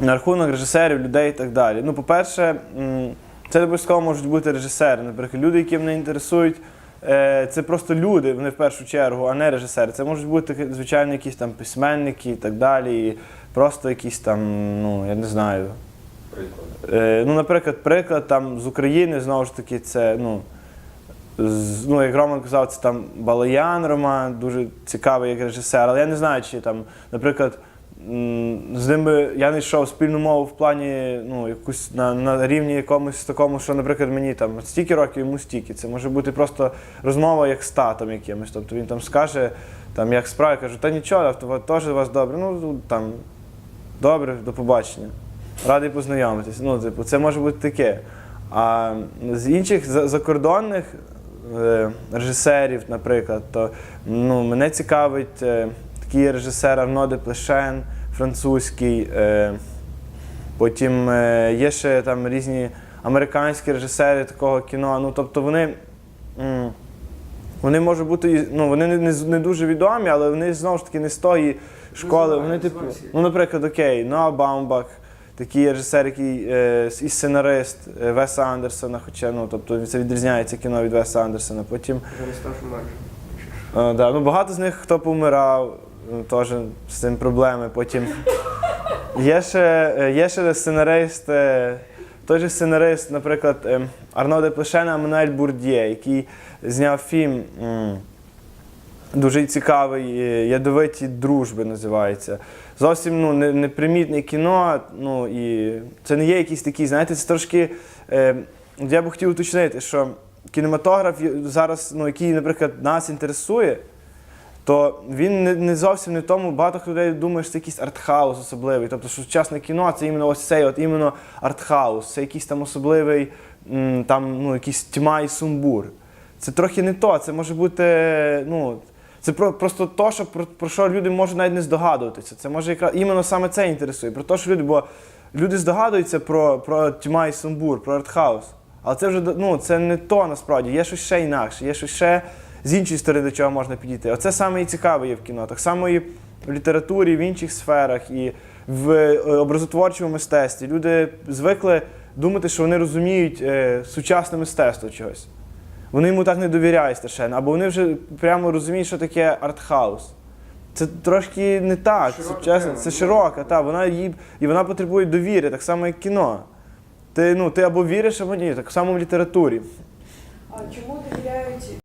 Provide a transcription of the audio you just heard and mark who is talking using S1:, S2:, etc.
S1: на рахунок режисерів, людей і так далі. Ну, по-перше, це не обов'язково можуть бути режисери. Наприклад, люди, які мене інтересують, е, це просто люди, вони в першу чергу, а не режисери. Це можуть бути, звичайно, якісь там письменники і так далі. І просто якісь там, ну, я не знаю.
S2: Приклади.
S1: Е, ну, наприклад, приклад там з України, знову ж таки, це, ну, з, ну, як Роман казав, це там Балаян Роман, дуже цікавий як режисер. Але я не знаю, чи там, наприклад, з ними я не йшов спільну мову в плані ну, якусь на, на рівні якомусь такому, що, наприклад, мені там стільки років, йому стільки. Це може бути просто розмова як з татом якимось. Тобто він там скаже, там, як справа, я кажу, та нічого, то теж у вас добре. Ну, там, добре, до побачення. Радий познайомитись. Ну, типу, це може бути таке. А з інших закордонних е, режисерів, наприклад, то ну, мене цікавить е, такий режисер Арно де Плешен, французький. Е, потім е, є ще там різні американські режисери такого кіно. Ну, тобто вони. вони можуть бути, ну вони не, не, дуже відомі, але вони знову ж таки не з тої школи. Вони, типу, ну, наприклад, окей, Ноа Баумбах, такий режисер, який е, і сценарист Веса Андерсона, хоча ну, тобто це відрізняється кіно від Веса Андерсона. Потім
S3: Вже не старшу майже.
S1: да, ну, багато з них хто помирав, теж з цим проблеми. Потім є ще, е, є ще сценарист, е, той же сценарист, наприклад, е, Арно де Плешена, Мануель Бурд'є, який зняв фільм. Дуже цікавий, ядовиті дружби називається. Зовсім ну, непримітне кіно. Ну, і це не є якісь такі, знаєте, це трошки. Я би хотів уточнити, що кінематограф зараз, ну, який, наприклад, нас інтересує, то він не, не зовсім не в тому. Багато людей думає, що це якийсь артхаус особливий. Тобто, що сучасне кіно це іменно ось цей от іменно артхаус, це якийсь там особливий, там, ну, якийсь тьма і сумбур. Це трохи не то. Це може бути, ну. Це про, просто то, що, про, про що люди можуть навіть не здогадуватися. Це може якраз іменно саме це інтересує. Про те, що люди, бо люди здогадуються про, про тьма і сумбур, про артхаус. Але це вже ну, це не то насправді. Є щось ще інакше, є щось ще з іншої сторони, до чого можна підійти. Оце саме і цікаве є в кіно. Так само і в літературі, і в інших сферах, і в е, образотворчому мистецтві. Люди звикли думати, що вони розуміють е, сучасне мистецтво чогось. Вони йому так не довіряють страшенно, або вони вже прямо розуміють, що таке артхаус. Це трошки не так.
S3: Широка
S1: Це, чесно, це
S3: ну,
S1: широка, та, вона їй, і вона потребує довіри, так само, як кіно. Ти, ну, ти або віриш, або ні, так само в літературі.
S4: А чому довіряють